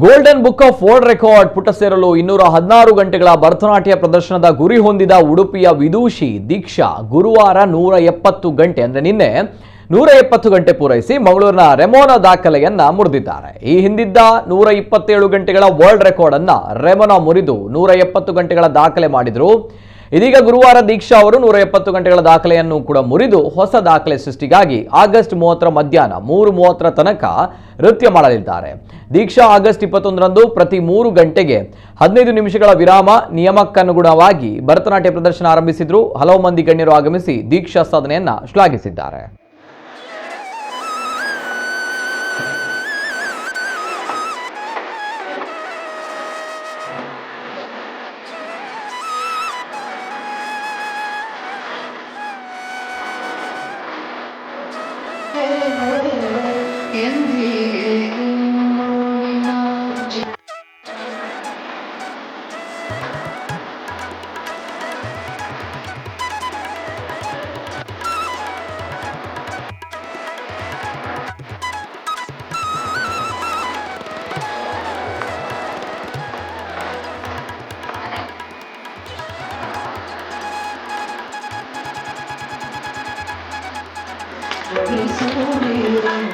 Golden book of world record ಪುಟ ಸೇರಲು ಇನ್ನೂರ ಹದಿನಾರು ಗಂಟೆಗಳ ಭರತನಾಟ್ಯ ಪ್ರದರ್ಶನದ ಗುರಿ ಹೊಂದಿದ ಉಡುಪಿಯ ವಿದೂಷಿ ದೀಕ್ಷಾ ಗುರುವಾರ ನೂರ ಎಪ್ಪತ್ತು ಗಂಟೆ ಅಂದ್ರೆ ನಿನ್ನೆ ನೂರ ಎಪ್ಪತ್ತು ಗಂಟೆ ಪೂರೈಸಿ ಮಂಗಳೂರಿನ ರೆಮೋನ ದಾಖಲೆಯನ್ನ ಮುರಿದಿದ್ದಾರೆ. ಈ ಹಿಂದಿದ್ದ ನೂರ ಇಪ್ಪತ್ತೇಳು ಗಂಟೆಗಳ ವರ್ಲ್ಡ್ ರೆಕಾರ್ಡ್ ಅನ್ನ ರೆಮೋನ ಮುರಿದು ನೂರ ಎಪ್ಪತ್ತು ಗಂಟೆಗಳ ದಾಖಲೆ ಮಾಡಿದ್ರು. ಇದೀಗ ಗುರುವಾರ ದೀಕ್ಷಾ ಅವರು ನೂರ ಎಪ್ಪತ್ತು ಗಂಟೆಗಳ ದಾಖಲೆಯನ್ನು ಕೂಡ ಮುರಿದು ಹೊಸ ದಾಖಲೆ ಸೃಷ್ಟಿಗಾಗಿ ಆಗಸ್ಟ್ ಮೂವತ್ತರ ಮಧ್ಯಾಹ್ನ ಮೂರು ಮೂವತ್ತರ ತನಕ ನೃತ್ಯ ಮಾಡಲಿದ್ದಾರೆ. ದೀಕ್ಷಾ ಆಗಸ್ಟ್ ಇಪ್ಪತ್ತೊಂದರಂದು ಪ್ರತಿ ಮೂರು ಗಂಟೆಗೆ ಹದಿನೈದು ನಿಮಿಷಗಳ ವಿರಾಮ, ನಿಯಮಕ್ಕನುಗುಣವಾಗಿ ಭರತನಾಟ್ಯ ಪ್ರದರ್ಶನ ಆರಂಭಿಸಿದ್ರು. ಹಲವು ಮಂದಿ ಗಣ್ಯರು ಆಗಮಿಸಿ ದೀಕ್ಷಾ ಸಾಧನೆಯನ್ನ ಶ್ಲಾಘಿಸಿದ್ದಾರೆ. Hey. It's so real.